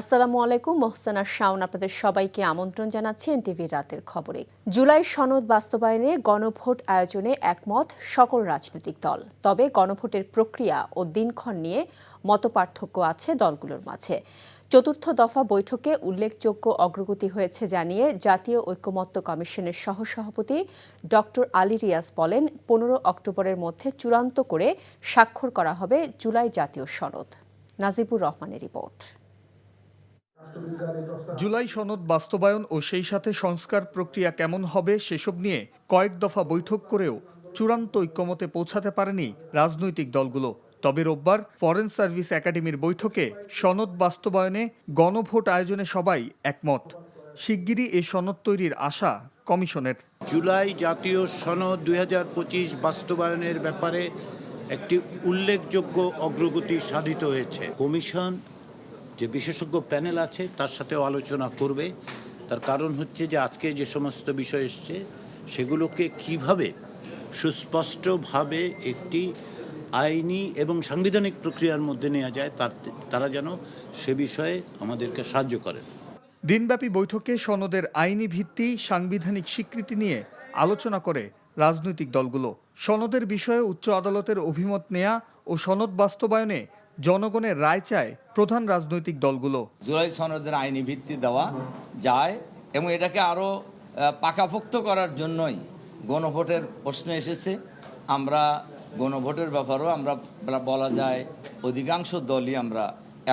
আসসালামু আলাইকুম, মোহসানা শাওন আপনাদের সবাইকে আমন্ত্রণ জানাচ্ছি এনটিভি রাতের খবরে। জুলাই সনদ বাস্তবায়নে গণভোট আয়োজনে একমত সকল রাজনৈতিক দল। তবে গণভোটের প্রক্রিয়া ও দিনক্ষণ নিয়ে মতপার্থক্য আছে দলগুলোর মাঝে। চতুর্থ দফা বৈঠকে উল্লেখযোগ্য অগ্রগতি হয়েছে জানিয়ে জাতীয় ঐক্যমত্য কমিশনের সহসভাপতি ডক্টর আলী রিয়াজ বলেন, পনেরো অক্টোবরের মধ্যে চূড়ান্ত করে স্বাক্ষর করা হবে জুলাই জাতীয় সনদ। নাজিবুর রহমানের রিপোর্ট। জুলাই সনদ বাস্তবায়ন ও সেই সাথে সংস্কার প্রক্রিয়া কেমন হবে সেসব নিয়ে কয়েক দফা বৈঠক করেও চূড়ান্ত ঐক্যমতে পৌঁছাতে পারেনি রাজনৈতিক দলগুলো। তবে রোববার ফরেন সার্ভিস একাডেমির বৈঠকে সনদ বাস্তবায়নে গণভোট আয়োজনে সবাই একমত। শিগগিরই এ সনদ তৈরির আশা কমিশনের। জুলাই জাতীয় সনদ দুই হাজার পঁচিশ বাস্তবায়নের ব্যাপারে একটি উল্লেখযোগ্য অগ্রগতি সাধিত হয়েছে। কমিশন যে বিশেষজ্ঞ প্যানেল আছে, তার সাথেও আলোচনা করবে। তার কারণ হচ্ছে যে, আজকে যে সমস্ত বিষয় এসছে, সেগুলোকে কীভাবে সুস্পষ্টভাবে একটি আইনি এবং সাংবিধানিক প্রক্রিয়ার মধ্যে নেওয়া যায়, তার তারা যেন সে বিষয়ে আমাদেরকে সাহায্য করেন। দিনব্যাপী বৈঠকে সনদের আইনি ভিত্তি, সাংবিধানিক স্বীকৃতি নিয়ে আলোচনা করে রাজনৈতিক দলগুলো। সনদের বিষয়ে উচ্চ আদালতের অভিমত নেয়া ও সনদ বাস্তবায়নে জনগণের রায় চায় প্রধান রাজনৈতিক দলগুলো। জুলাই সনদের আইনি ভিত্তি দেওয়া যায় এবং এটাকে আরও পাকাপোক্ত করার জন্যই গণভোটের প্রশ্ন এসেছে। আমরা গণভোটের ব্যাপারেও আমরা বলা যায় অধিকাংশ দলই আমরা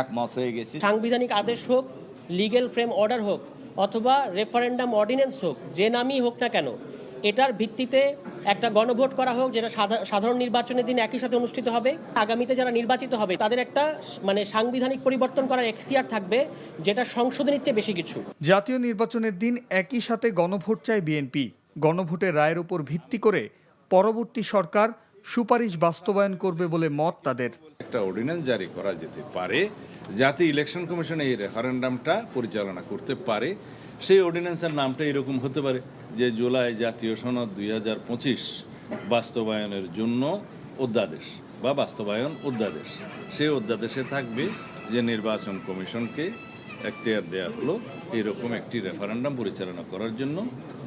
একমত হয়ে গেছি। সাংবিধানিক আদেশ হোক লিগ্যাল ফ্রেম অর্ডার হোক অথবা রেফারেন্ডাম অর্ডিন্যান্স হোক যে নামই হোক না কেন এটার ভিত্তিতে একটা গণভোট করা হোক যেটা সাধা- সাধারণ নির্বাচনের দিন একই সাথে অনুষ্ঠিত হবে। আগামীতে যারা নির্বাচিত হবে তাদের একটা মানে সাংবিধানিক পরিবর্তন করার এখতিয়ার থাকবে যেটা সংশোধনের চেয়ে বেশি কিছু। জাতীয় নির্বাচনের দিন একই সাথে গণভোট চায় বিএনপি। গণভোটের রায়ের উপর ভিত্তি করে পরবর্তী সরকার সুপারিশ বাস্তবায়ন করবে বলে মত তাদের। একটা অর্ডিন্যান্স জারি করা যেতে পারে যাতে ইলেকশন কমিশন এই রেফারেন্ডামটা পরিচালনা করতে পারে। সেই অর্ডিন্যান্সের নামটা এরকম হতে পারে। যে জুলাই জাতীয় সনদ দুই হাজার পঁচিশ বাস্তবায়নের জন্য অধ্যাদেশ বা বাস্তবায়ন অধ্যাদেশ। সেই অধ্যাদেশে থাকবে যে নির্বাচন কমিশনকে এখতিয়ার দেওয়া হলো এরকম একটি রেফারেন্ডাম পরিচালনা করার জন্য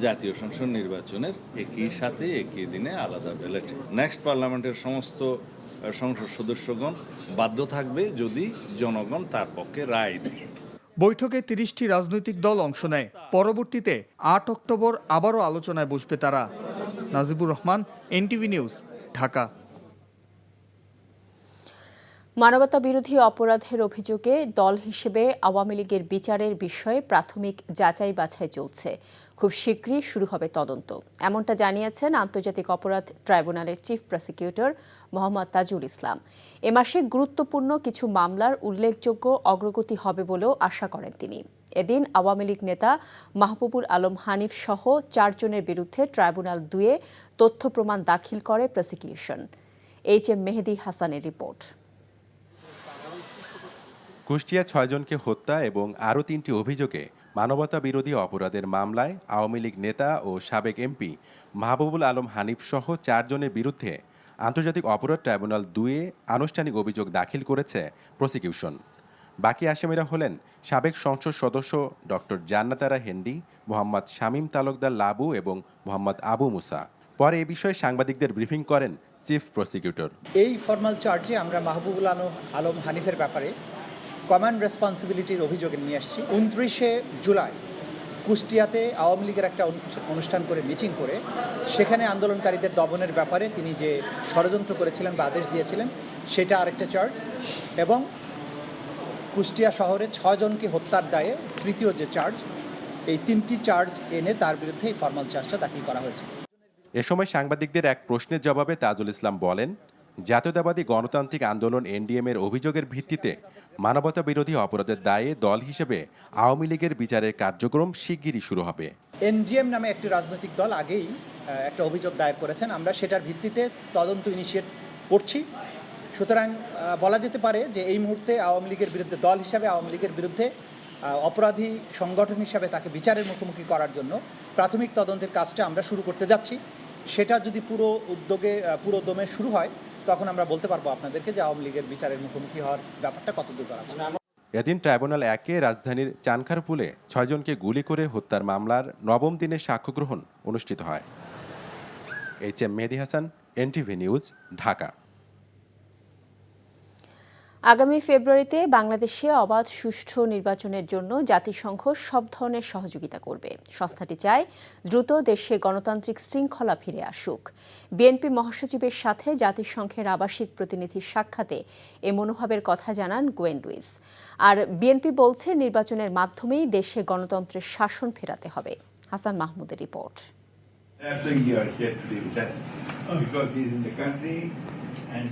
জাতীয় সংসদ নির্বাচনের একই সাথে একই দিনে আলাদা ব্যালেটে। নেক্সট পার্লামেন্টের সমস্ত সংসদ সদস্যগণ বাধ্য থাকবে যদি জনগণ তার পক্ষে রায় দেয়। বৈঠকে তিরিশটি রাজনৈতিক দল অংশ নেয়। পরবর্তীতে আট অক্টোবর আবারও আলোচনায় বসবে তারা। Najibur Rahman, NTV news, Dhaka. মানবতা বিরোধী অপরাধের অভিযোগে দল হিসেবে আওয়ামী লীগের বিচারের বিষয়ে প্রাথমিক যাচাই বাছাই চলছে। খুব শীঘ্রই শুরু হবে তদন্ত। এমনটা জানিয়েছেন আন্তর্জাতিক অপরাধ ট্রাইব্যুনালের চিফ প্রসিকিউটর মোহাম্মদ তাজুল ইসলাম। এ মাসে গুরুত্বপূর্ণ কিছু মামলার উল্লেখযোগ্য অগ্রগতি হবে বলেও আশা করেন তিনি। এদিন আওয়ামী লীগ নেতা মাহবুবুল আলম হানিফ সহ চারজনের বিরুদ্ধে ট্রাইব্যুনাল দুয়ে তথ্য প্রমাণ দাখিল করে প্রসিকিউশন। এইচ এম মেহেদি হাসানের রিপোর্ট। কুষ্টিয়া ছয়জনকে হত্যা এবং আরও তিনটি অভিযোগে মানবতা বিরোধী অপরাধের মামলায় আওয়ামী লীগ নেতা ও সাবেক এমপি মাহবুবুল আলম হানিফ সহ চারজনের বিরুদ্ধে আন্তর্জাতিক অপরাধ ট্রাইব্যুনাল দুয়ে আনুষ্ঠানিক অভিযোগ দাখিল করেছে প্রসিকিউশন। বাকি আসামিরা হলেন সাবেক সংসদ সদস্য ডক্টর জান্নাতারা হেন্ডি, মোহাম্মদ শামীম তালুকদার লাবু এবং মোহাম্মদ আবু মুসা। পরে এ বিষয়ে সাংবাদিকদের ব্রিফিং করেন চিফ প্রসিকিউটর। এই ফর্মাল চার্জে আমরা মাহবুবুল আলম হানিফের ব্যাপারে কমান্ড রেসপন্সিবিলিটির অভিযোগে নিয়ে আসছি। উনত্রিশে জুলাই কুষ্টিয়াতে আওয়ামী লীগের একটা অনু- অনুষ্ঠান করে, মিটিং করে, সেখানে আন্দোলনকারীদের দমনের ব্যাপারে তিনি যে ষড়যন্ত্র করেছিলেন বা আদেশ দিয়েছিলেন, সেটা আরেকটা চার্জ এবং কুষ্টিয়া শহরে ছজনকে হত্যার দায়ে তৃতীয় যে চার্জ, এই তিনটি চার্জ এনে তার বিরুদ্ধে এই ফর্মাল চার্জটা দাখিল করা হয়েছে। এ সময় সাংবাদিকদের এক প্রশ্নের জবাবে তাজুল ইসলাম বলেন, জাতীয়তাবাদী গণতান্ত্রিক আন্দোলন এনডিএম এর অভিযোগের ভিত্তিতে মানবতা বিরোধী অপরাধের দায়ে দল হিসেবে আওয়ামী লীগের বিচারের কার্যক্রম শিগগিরই শুরু হবে। এনডিএম নামে একটি রাজনৈতিক দল আগেই একটা অভিযোগ দায়ের করেছেন। আমরা সেটার ভিত্তিতে তদন্ত ইনিশিয়েট করছি। সুতরাং বলা যেতে পারে যে এই মুহূর্তে আওয়ামী লীগের বিরুদ্ধে, দল হিসাবে আওয়ামী লীগের বিরুদ্ধে অপরাধী সংগঠন হিসাবে তাকে বিচারের মুখোমুখি করার জন্য প্রাথমিক তদন্তের কাজটা আমরা শুরু করতে যাচ্ছি। সেটা যদি পুরো উদ্যোগে পুরো দমে শুরু হয় তখন আমরা বলতে পারব আপনাদেরকে যে আওয়ামী লীগের বিচারের মুখোমুখি হওয়ার ব্যাপারটা কতদূর করা আছে। এদিন ট্রাইব্যুনাল একে রাজধানীর চানখারপুলে ছয়জনকে গুলি করে হত্যার মামলার নবম দিনে সাক্ষ্য গ্রহণ অনুষ্ঠিত হয়। H M Mehedi Hasan, NTV news, Dhaka. আগামী ফেব্রুয়ারিতে বাংলাদেশে অবাধ সুষ্ঠু নির্বাচনের জন্য জাতিসংঘ সব ধরনের সহযোগিতা করবে। সংস্থাটি চায় দ্রুত দেশে গণতান্ত্রিক শৃঙ্খলা ফিরে আসুক। বিএনপি মহাসচিবের সাথে জাতিসংঘের আবাসিক প্রতিনিধির সাক্ষাতে এ মনোভাবের কথা জানান গোয়েন লুইস। আর বিএনপি বলছে নির্বাচনের মাধ্যমেই দেশে গণতন্ত্রের শাসন ফেরাতে হবে। হাসান মাহমুদের রিপোর্ট।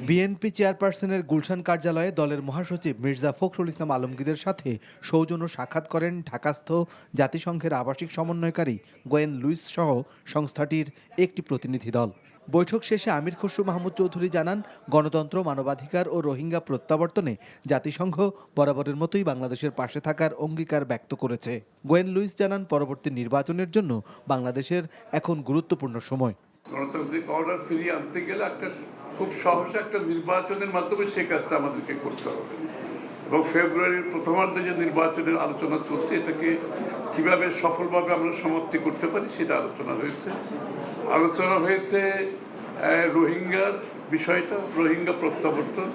বিএনপি চেয়ারপারসনের গুলশান কার্যালয়ে দলের মহাসচিব মির্জা ফখরুল ইসলাম আলমগীরের সাথে সৌজন্য সাক্ষাৎ করেন ঢাকাস্থ জাতিসংঘের আবাসিক সমন্বয়কারী গোয়েন লুইস সহ সংস্থাটির একটি প্রতিনিধি দল। বৈঠক শেষে আমির খসরু মাহমুদ চৌধুরী জানান গণতন্ত্র মানবাধিকার ও রোহিঙ্গা প্রত্যাবর্তনে জাতিসংঘ বরাবরের মতোই বাংলাদেশের পাশে থাকার অঙ্গীকার ব্যক্ত করেছে। গোয়েন লুইস জানান পরবর্তী নির্বাচনের জন্য বাংলাদেশের এখন গুরুত্বপূর্ণ সময়। গণতান্ত্রিক অর্ডার ফিরিয়ে আনতে গেলে একটা খুব সহজে একটা নির্বাচনের মাধ্যমে সেই কাজটা আমাদেরকে করতে হবে। এবং ফেব্রুয়ারির প্রথমার্ধে যে নির্বাচনের আলোচনা চলছে, এটাকে কীভাবে সফলভাবে আমরা সমাপ্তি করতে পারি সেটা আলোচনা হয়েছে। আলোচনা হয়েছে রোহিঙ্গার বিষয়টা রোহিঙ্গা প্রত্যাবর্তন।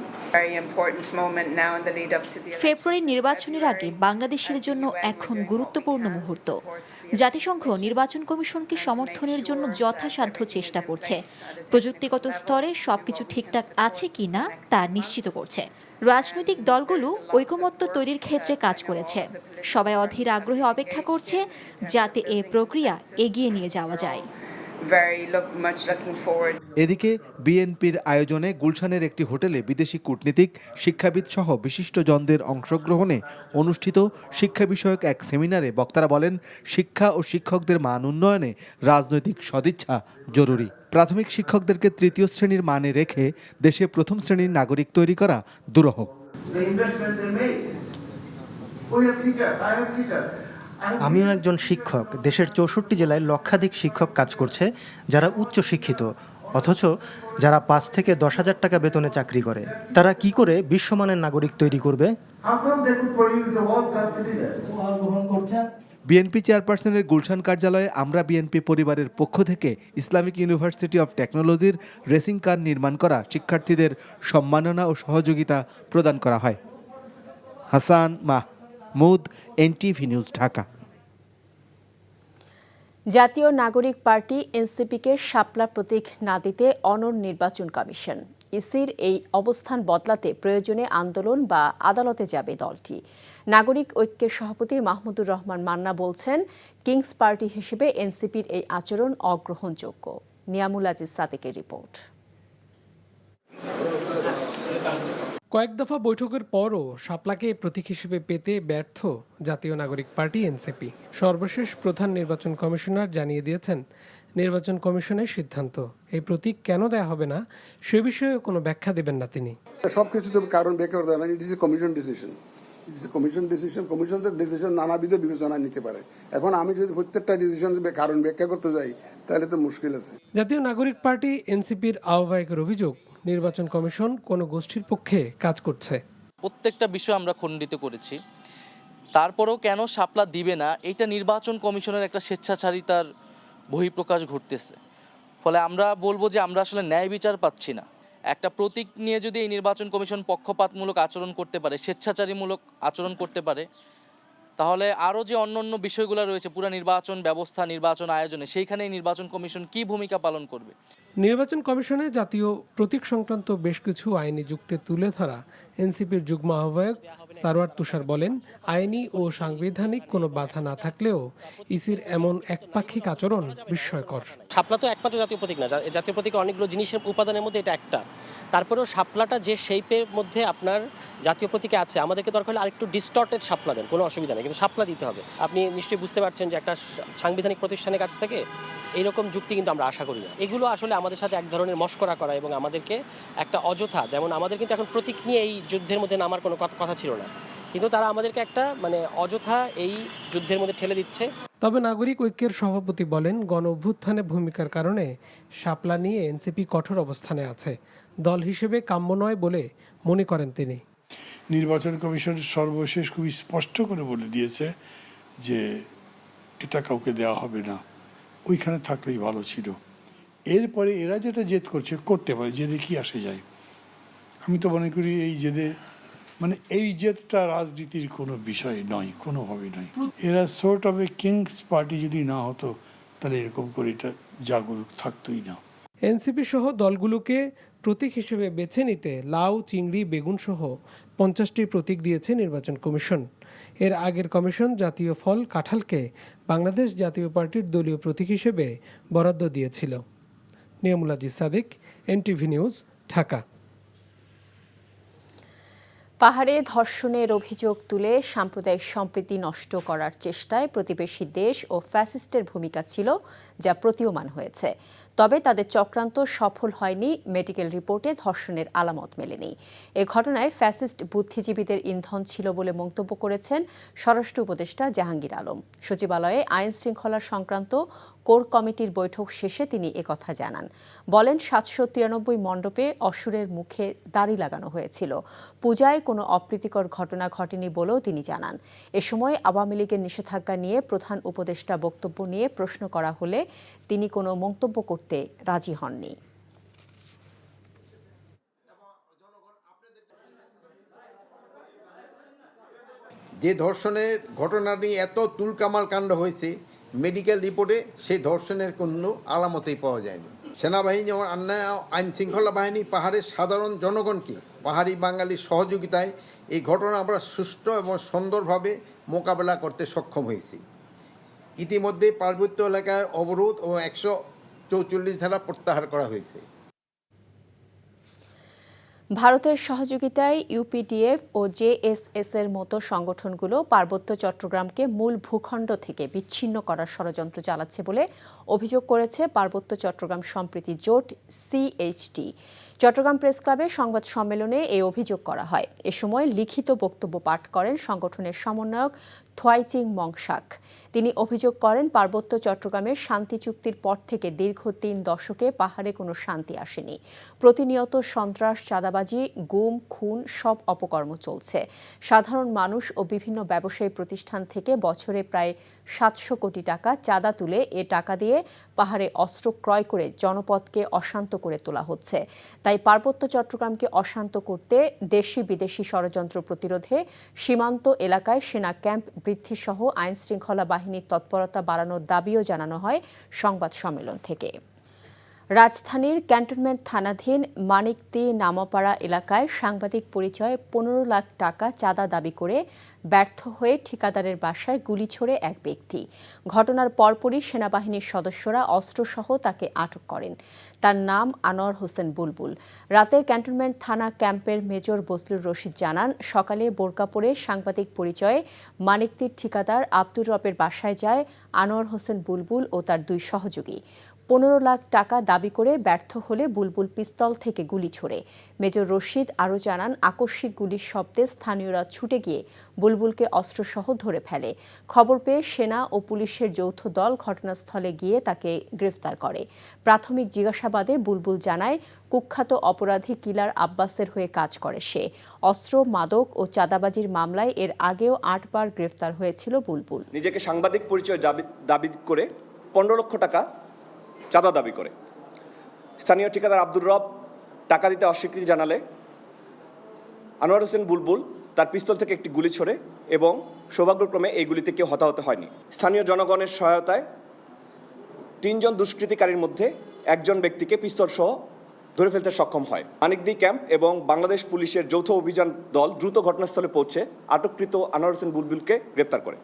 ফেব্রুয়ারি নির্বাচনের আগে বাংলাদেশের জন্য এখন গুরুত্বপূর্ণ মুহূর্ত। জাতিসংঘ নির্বাচন কমিশনকে সমর্থনের জন্য যথাসাধ্য চেষ্টা করছে। প্রযুক্তিগত স্তরে সবকিছু ঠিকঠাক আছে কিনা তা নিশ্চিত করছে। রাজনৈতিক দলগুলো ঐকমত্য তৈরির ক্ষেত্রে কাজ করেছে। সবাই অধীর আগ্রহে অপেক্ষা করছে যাতে এ প্রক্রিয়া এগিয়ে নিয়ে যাওয়া যায়। Very look much looking forward এদিকে বিএনপির আয়োজনে গুলশানের একটি হোটেলে বিদেশি কূটনীতিক, শিক্ষাবিদ সহ বিশিষ্টজনদের অংশগ্রহণে অনুষ্ঠিত শিক্ষা বিষয়ক এক সেমিনারে বক্তারা বলেন, শিক্ষা ও শিক্ষকদের মান উন্নয়নে রাজনৈতিক সদিচ্ছা জরুরি। প্রাথমিক শিক্ষকদেরকে তৃতীয় শ্রেণির মানে রেখে দেশে প্রথম শ্রেণির নাগরিক তৈরি করা দুরূহ. আমিও একজন শিক্ষক। দেশের চৌষট্টি জেলায় লক্ষাধিক শিক্ষক কাজ করছে, যারা উচ্চ শিক্ষিত অথচ যারা পাঁচ থেকে দশ হাজার টাকা বেতনে চাকরি করে তারা কি করে বিশ্বমানের নাগরিক তৈরি করবে? বিএনপি চেয়ারপারসনের গুলশান কার্যালয়ে আমরা বিএনপি পরিবারের পক্ষ থেকে ইসলামিক ইউনিভার্সিটি অফ টেকনোলজির রেসিং কার নির্মাণ করা শিক্ষার্থীদের সম্মাননা ও সহযোগিতা প্রদান করা হয়। Hasan Mahmud NTV news Dhaka. Jatiya Nagorik party এনসিপিকে শাপলা প্রতীক না দিতে অনর নির্বাচন কমিশন। ইসির এই অবস্থান বদলাতে প্রয়োজনে আন্দোলন বা আদালতে যাবে দলটি। নাগরিক ঐক্যের সভাপতি মাহমুদুর রহমান মান্না বলছেন, কিংস পার্টি হিসেবে এনসিপির এই আচরণ অগ্রহণযোগ্য। নিয়ামুল আজিজ সাদেকের রিপোর্ট। কয়েক দফা বৈঠকের পরও শাপলাকে প্রতীক হিসেবে পেতে ব্যর্থ জাতীয় নাগরিক পার্টি এনসিপি। সর্বশেষ প্রধান নির্বাচন কমিশনার জানিয়ে দিয়েছেন নির্বাচন কমিশনের সিদ্ধান্ত। এই প্রতীক কেন দেয়া হবে না সে বিষয়ে কোনো ব্যাখ্যা দেবেন না তিনি। সব কিছু তো কারণ ব্যাখ্যা করতে হবে it is a commission decision it is commission decision commission তো ডিসিশন নানাবিধ বিবেচনা নিতে পারে। এখন আমি যদি প্রত্যেকটা ডিসিশন কারণ ব্যাখ্যা করতে যাই তাহলে তো মুশকিল আছে। জাতীয় নাগরিক পার্টি এনসিপির আহ্বায়কের অভিযোগ নির্বাচন কমিশন কোনো গোষ্ঠীর পক্ষে কাজ করছে। প্রত্যেকটা বিষয় আমরা খণ্ডিত করেছি। তারপরেও কেন শাপলা দিবে না? এটা নির্বাচন কমিশনের একটা স্বেচ্ছাচারিতার বহিঃপ্রকাশ ঘটতেছে। ফলে আমরা বলব যে আমরা আসলে ন্যায় বিচার পাচ্ছি না। একটা প্রতীক নিয়ে যদি এই নির্বাচন কমিশন পক্ষপাতমূলক আচরণ করতে পারে, স্বেচ্ছাচারীমূলক আচরণ করতে পারে তাহলে আরও যে অন্য অন্য বিষয়গুলো রয়েছে, পুরো নির্বাচন ব্যবস্থা, নির্বাচন আয়োজনে সেইখানে নির্বাচন কমিশন কি ভূমিকা পালন করবে? নির্বাচন কমিশনে জাতীয় প্রতীক সংক্রান্ত বেশ কিছু আইনি যুক্তি তুলে ধরা এনসিপির যুগ্ম আহ্বায়ক সারওয়ার তুষার বলেন, আইনি ও সাংবিধানিক কোনো বাধা না থাকলেও ইসির এমন একপাক্ষিক আচরণ বিস্ময়কর। শাপলা তো একমাত্র জাতীয় প্রতীক না জাতীয় প্রতীকের অনেকগুলো জিনিসের উপাদানের মধ্যে এটা একটা। তারপরেও শাপলাটা যে শেপের মধ্যে আপনার জাতীয় প্রতীকে আছে, আমাদেরকে দরকার হলে আরেকটু ডিস্টর্টেড শাপলা দেন, কোনো অসুবিধা নেই, কিন্তু শাপলা দিতে হবে। আপনি নিশ্চয়ই বুঝতে পারছেন যে একটা সাংবিধানিক প্রতিষ্ঠানের কাছ থেকে এইরকম যুক্তি কিন্তু আমরা আশা করি না। এগুলো আসলে আমাদের সাথে এক ধরনের মস্করা করা এবং আমাদেরকে একটা অযথা, যেমন আমাদের কিন্তু এখন প্রতীক নিয়ে এই যুদ্ধের মধ্যে নামার কোনো কথা কথা ছিল না। কিন্তু তারা আমাদেরকে একটা মানে অযথা এই যুদ্ধের মধ্যে ঠেলে দিচ্ছে। তবে নাগরিক ঐক্যের সভাপতি বলেন গণ অভ্যুত্থানে ভূমিকার কারণে শাপলা নিয়ে এনসিপি কঠোর অবস্থানে আছে। দল হিসেবে কাম্য নয় বলে মনে করেন তিনি। নির্বাচন কমিশন সর্বশেষ খুবই স্পষ্ট করে বলে দিয়েছে যে এটা কাউকে দেওয়া হবে না। ওইখানে থাকলেই ভালো ছিল। এরপরে এরা যেটা জেদ করছে করতে পারে জেদে কি আসে যায়? আমি তো মনে করি এই জেদে মানে এই জেদটা রাজনীতির কোনো বিষয় নয়, কোনোভাবেই নয়। এরা sort of a kings party যদি না হতো, তাহলে এরকম করে এটা জাগরুক থাকতোই না। এনসিপি সহ দলগুলোকে প্রতীক হিসেবে বেছে নিতে লাউ, চিংড়ি, বেগুন সহ পঞ্চাশটি প্রতীক দিয়েছে নির্বাচন কমিশন। এর আগের কমিশন জাতীয় ফল কাঁঠালকে বাংলাদেশ জাতীয় পার্টির দলীয় প্রতীক হিসেবে বরাদ্দ দিয়েছিল। নিয়মুলাজি সাদিক এনটিভি নিউজ ঢাকা। পাহাড়ে ধর্ষণের অভিযোগ তুলে সাম্প্রদায়িক সম্প্রীতি নষ্ট করার চেষ্টায় প্রতিবেশী দেশ ও ফ্যাসিস্টের ভূমিকা ছিল যা প্রতীয়মান হয়েছে। তবে তাদের চক্রান্ত সফল হয়নি, মেডিকেল রিপোর্টে ধর্ষণের আলামত মেলেনি। এ ঘটনায় ফ্যাসিস্ট বুদ্ধিজীবীদের ইন্ধন ছিল বলে মন্তব্য করেছেন স্বরাষ্ট্র উপদেষ্টা জাহাঙ্গীর আলম। সচিবালয়ে আইন শৃঙ্খলা সংক্রান্ত কোর কমিটির বৈঠক শেষে তিনি একথা জানান। বলেন, সাতশো তিরানব্বই মণ্ডপে অসুরের মুখে দাড়ি লাগানো হয়েছিল। পূজায় কোনো অপ্রীতিকর ঘটনা ঘটেনি বলেও তিনি জানান। এ সময় আওয়ামী লীগের নিষেধাজ্ঞা নিয়ে প্রধান উপদেষ্টা বক্তব্য নিয়ে প্রশ্ন করা হলে তিনি কোনো মন্তব্য করতে রাজি হননি। যে ধর্ষণের ঘটনাটি এত তুলকামাল কাণ্ড হয়েছে মেডিকেল রিপোর্টে সেই ধর্ষণের কোনো আলামতেই পাওয়া যায়নি। সেনাবাহিনী যেমন আইন শৃঙ্খলা বাহিনী পাহাড়ের সাধারণ জনগণকে পাহাড়ি বাঙালির সহযোগিতায় এই ঘটনা আমরা সুষ্ঠু এবং সুন্দরভাবে মোকাবেলা করতে সক্ষম হয়েছি। ইতিমধ্যে পার্বত্য এলাকার অবরোধ ও একশো চৌচল্লিশ ধারা প্রত্যাহার করা হয়েছে। ভারতের সহযোগিতায় ইউপিডিএফ ও জেএসএস এর মতো সংগঠনগুলো পার্বত্য চট্টগ্রামকে মূল ভূখণ্ড থেকে বিচ্ছিন্ন করার ষড়যন্ত্র চালাচ্ছে বলে অভিযোগ করেছে পার্বত্য চট্টগ্রাম সম্প্রীতি জোট সিএইচটি। চট্টগ্রাম প্রেস ক্লাবে সংবাদ সম্মেলনে এই অভিযোগ করা হয়। এ সময় লিখিত বক্তব্য পাঠ করেন সংগঠনের সমন্বয়ক থোয়াইচিং মংশাক। তিনি অভিযোগ করেন, পার্বত্য চট্টগ্রামের শান্তি চুক্তির পর থেকে দীর্ঘ তিন দশকে পাহাড়ে কোনো শান্তি আসেনি। প্রতিনিয়ত সন্ত্রাস, চাঁদাবাজি, গুম, খুন সব অপকর্ম চলছে। সাধারণ মানুষ ও বিভিন্ন ব্যবসায়ী প্রতিষ্ঠান থেকে বছরে প্রায় সাতশো কোটি টাকা চাঁদা তুলে এ টাকা দিয়ে পাহাড়ে অস্ত্র ক্রয় করে জনপদকে অশান্ত করে তোলা হচ্ছে। তাই পার্বত্য চট্টগ্রামকে অশান্ত করতে দেশি বিদেশি ষড়যন্ত্র প্রতিরোধে সীমান্ত এলাকায় সেনা ক্যাম্প বৃদ্ধিসহ আইনশৃঙ্খলা আইন বাহিনীর তৎপরতা বাড়ানোর দাবিও জানানো হয় সংবাদ সম্মেলন থেকে। রাজধানীর ক্যান্টনমেন্ট থানাধীন মানিকতি নামাপাড়া এলাকায় সাংবাদিক পরিচয়ে পনেরো লাখ টাকা চাঁদা দাবি করে ব্যর্থ হয়ে ঠিকাদারের বাসায় গুলি ছোড়ে এক ব্যক্তি। ঘটনার পরপরই সেনাবাহিনীর সদস্যরা অস্ত্রসহ তাকে আটক করেন। তার নাম আনোয়ার হোসেন বুলবুল। রাতে ক্যান্টনমেন্ট থানা ক্যাম্পের মেজর বজলুর রশিদ জানান, সকালে বোরকা পরে সাংবাদিক পরিচয়ে মানিকতির ঠিকাদার আব্দুর রবের বাসায় যায় আনোয়ার হোসেন বুলবুল ও তার দুই সহযোগী। পনেরো লাখ টাকা দাবি করে ব্যর্থ হলে বুলবুল পিস্তল থেকে গুলি ছোড়ে। মেজর রশিদ আরও জানান, আকস্মিক গুলির শব্দে স্থানীয়রা ছুটে গিয়ে বুলবুলকে অস্ত্রসহ ধরে ফেলে। খবর পেয়ে সেনা ও পুলিশের যৌথ দল ঘটনাস্থলে গিয়ে তাকে গ্রেফতার করে। প্রাথমিক জিজ্ঞাসাবাদে বুলবুল জানায়, কুখ্যাত অপরাধী কিলার আব্বাসের হয়ে কাজ করে সে। অস্ত্র, মাদক ও চাঁদাবাজির মামলায় এর আগেও আটবার গ্রেফতার হয়েছিল বুলবুল। নিজেকে সাংবাদিক পরিচয় দাবি করে পনেরো লক্ষ টাকা চাঁদা দাবি করে। স্থানীয় ঠিকাদার আব্দুর রব টাকা দিতে অস্বীকৃতি জানালে। আনোয়ার হোসেন বুলবুল তার পিস্তল থেকে একটি গুলি ছোড়ে এবং সৌভাগ্যক্রমে এই গুলিতে কেউ হতাহত হয়নি। স্থানীয় জনগণের সহায়তায় তিনজন দুষ্কৃতিকারীর মধ্যে একজন ব্যক্তিকে পিস্তল সহ ধরে ফেলতে সক্ষম হয়। মানিকদি ক্যাম্প এবং বাংলাদেশ পুলিশের যৌথ অভিযান দল দ্রুত ঘটনাস্থলে পৌঁছে আটককৃত আনোয়ার হোসেন বুলবুলকে গ্রেপ্তার করে।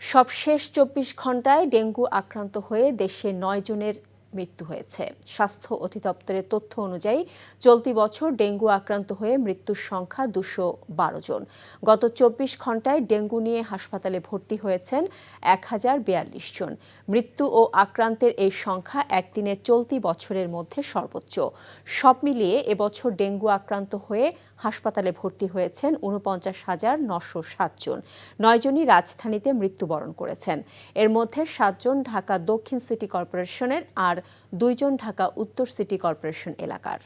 সবশেষ চব্বিশ ঘন্টায় ডেঙ্গু আক্রান্ত হয়ে দেশে নয় জনের মৃত্যু হয়েছে। স্বাস্থ্য অধিদপ্তরের তথ্য অনুযায়ী, চলতি বছর ডেঙ্গু আক্রান্ত হয়ে মৃত্যুর সংখ্যা দুশো বারো জন। গত চব্বিশ ঘন্টায় ডেঙ্গু নিয়ে হাসপাতালে ভর্তি হয়েছেন এক হাজার বিয়াল্লিশ জন। মৃত্যু ও আক্রান্তের এই সংখ্যা একদিনে চলতি বছরের মধ্যে সর্বোচ্চ। সব মিলিয়ে এবছর ডেঙ্গু আক্রান্ত হয়ে হাসপাতালে ভর্তি হয়েছেন উনপঞ্চাশ হাজার নশো সাতজন নয়জনই রাজধানীতে মৃত্যুবরণ করেছেন। এর মধ্যে সাতজন ঢাকা দক্ষিণ সিটি কর্পোরেশনের আর দুইজন ঢাকা উত্তর সিটি কর্পোরেশন এলাকার।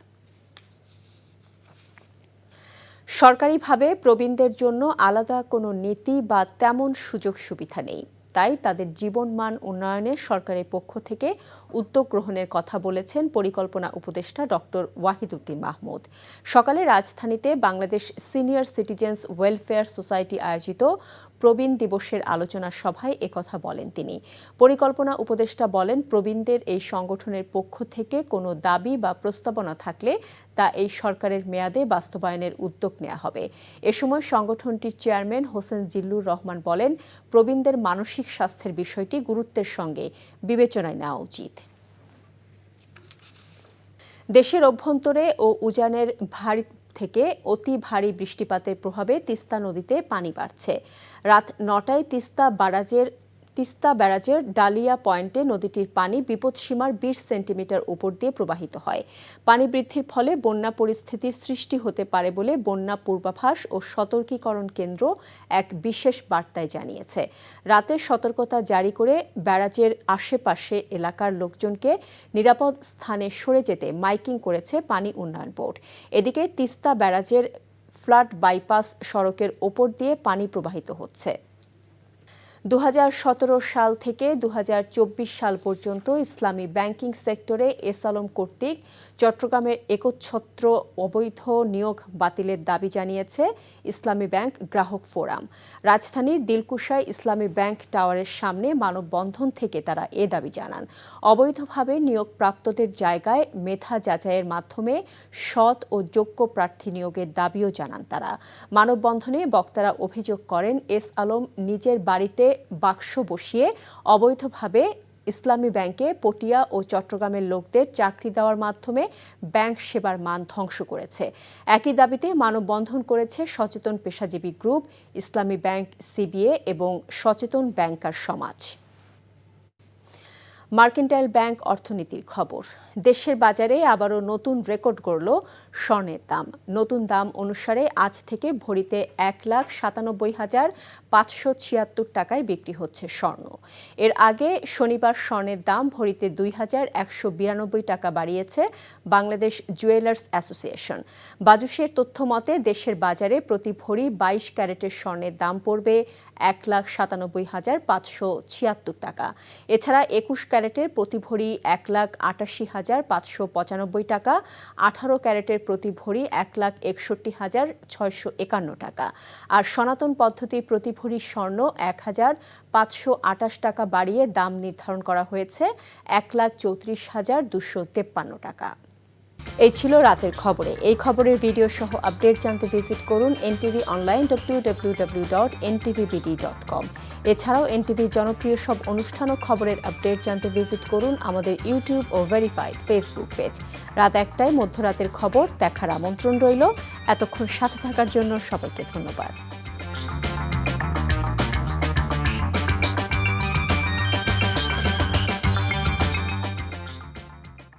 সরকারিভাবে প্রবীণদের জন্য আলাদা কোনো নীতি বা তেমন সুযোগ সুবিধা নেই। তাই তাদের জীবনমান উন্নয়নে সরকারের পক্ষ থেকে উদ্যোগ গ্রহণের কথা বলেছেন পরিকল্পনা উপদেষ্টা ডক্টর ওয়াহিদুদ্দিন মাহমুদ। সকালে রাজধানীতে Bangladesh senior citizens welfare society আয়োজিত প্রবীণ দিবসের আলোচনা সভায় একথা বলেন তিনি। পরিকল্পনা উপদেষ্টা বলেন, প্রবীণদের এই সংগঠনের পক্ষ থেকে কোনো দাবি বা প্রস্তাবনা থাকলে তা এই সরকারের মেয়াদে বাস্তবায়নের উদ্যোগ নেওয়া হবে। এ সময় সংগঠনটির চেয়ারম্যান হোসেন জিল্লুর রহমান বলেন, প্রবীণদের মানসিক স্বাস্থ্যের বিষয়টি গুরুত্বের সঙ্গে বিবেচনায় নেওয়া উচিত। দেশের অভ্যন্তরে ও উজানের ভারী থেকে অতি ভারী বৃষ্টিপাতের প্রভাবে তিস্তা নদীতে পানি বাড়ছে। রাত নটায় তিস্তা বারাজের তিস্তা ব্যারাজের ডালিয়া পয়েন্টে নদীটির পানি বিপদসীমার বিশ সেন্টিমিটার উপর দিয়ে প্রবাহিত হয়। পানি বৃদ্ধির ফলে বন্যা পরিস্থিতির সৃষ্টি হতে পারে বলে বন্যা পূর্বাভাস ও সতর্কীকরণ কেন্দ্র এক বিশেষ বার্তায় জানিয়েছে। রাতে সতর্কতা জারি করে ব্যারাজের আশেপাশে এলাকার লোকজনকে নিরাপদ স্থানে সরে যেতে মাইকিং করেছে পানি উন্নয়ন বোর্ড। এদিকে তিস্তা ব্যারাজের ফ্লাড বাইপাস সড়কের ওপর দিয়ে পানি প্রবাহিত হচ্ছে। দু হাজার সতেরো সাল থেকে দু হাজার চব্বিশ সাল পর্যন্ত ইসলামী ব্যাংকিং সেক্টরে এসালম কর্তৃক চট্টগ্রামের একচ্ছত্র অবৈধ নিয়োগ বাতিলের দাবি জানিয়েছে ইসলামী ব্যাংক গ্রাহক ফোরাম। রাজধানীর দিলকুশায় ইসলামী ব্যাংক টাওয়ারের সামনে মানববন্ধন থেকে তারা এ দাবি জানান। অবৈধভাবে নিয়োগপ্রাপ্তদের জায়গায় মেধা যাচাইয়ের মাধ্যমে সৎ ও যোগ্য প্রার্থী নিয়োগের দাবিও জানান তারা। মানববন্ধনে বক্তারা অভিযোগ করেন, এস আলম নিজের বাড়িতে বাক্স বসিয়ে অবৈধভাবে ইসলামী ব্যাংকে পটিয়া ও চট্টগ্রামের লোকদের চাকরি দেওয়ার মাধ্যমে ব্যাংক সেবার মান ধ্বংস করেছে। একই দাবিতে মানববন্ধন করেছে সচেতন পেশাজীবী গ্রুপ, ইসলামী ব্যাংক, সিবিএ এবং সচেতন ব্যাংকার সমাজ। মার্কেন্টাইল ব্যাংক অর্থনীতির খবর। দেশের বাজারে আবারও নতুন রেকর্ড গড়ল স্বর্ণের দাম। নতুন দাম অনুসারে আজ থেকে ভরিতে এক লাখ সাতানব্বই হাজার পাঁচশো ছিয়াত্তর টাকায় বিক্রি হচ্ছে স্বর্ণ। এর আগে শনিবার স্বর্ণের দাম ভরিতে দুই হাজার একশো বিরানব্বই টাকা বাড়িয়েছে বাংলাদেশ জুয়েলার্স অ্যাসোসিয়েশন। বাজুসের তথ্য মতে, দেশের বাজারে প্রতি ভরি বাইশ ক্যারেটের স্বর্ণের দাম পড়বে এক লাখ সাতানব্বই হাজার পাঁচশো ছিয়াত্তর টাকা। এছাড়া একুশ ক্যারেটের প্রতি ভরি এক লাখ আটাশি হাজার পাঁচশো পঁচানব্বই টাকা, আঠারো ক্যারেটের প্রতি ভরি এক লাখ একষট্টি হাজার ছয়শো একান্ন টাকা। আর সনাতন পদ্ধতি প্রতি ভরি স্বর্ণ এক হাজার পাঁচশো আটাশ টাকা বাড়িয়ে দাম নির্ধারণ করা হয়েছে এক লাখ চৌত্রিশ হাজার দুশো তেপ্পান্ন টাকা। এই ছিল রাতের খবরে। এই খবরের ভিডিও সহ আপডেট জানতে ভিজিট করুন NTV online W W W dot ntvbd dot com এছাড়াও এনটিভির জনপ্রিয় সব অনুষ্ঠান ও খবরের আপডেট জানতে ভিজিট করুন আমাদের ইউটিউব ও ভেরিফাইড ফেসবুক পেজ রাত একটায় মধ্যরাতের খবর, দেখার আমন্ত্রণ রইল। এতক্ষণ সাথে থাকার জন্য সবাইকে ধন্যবাদ।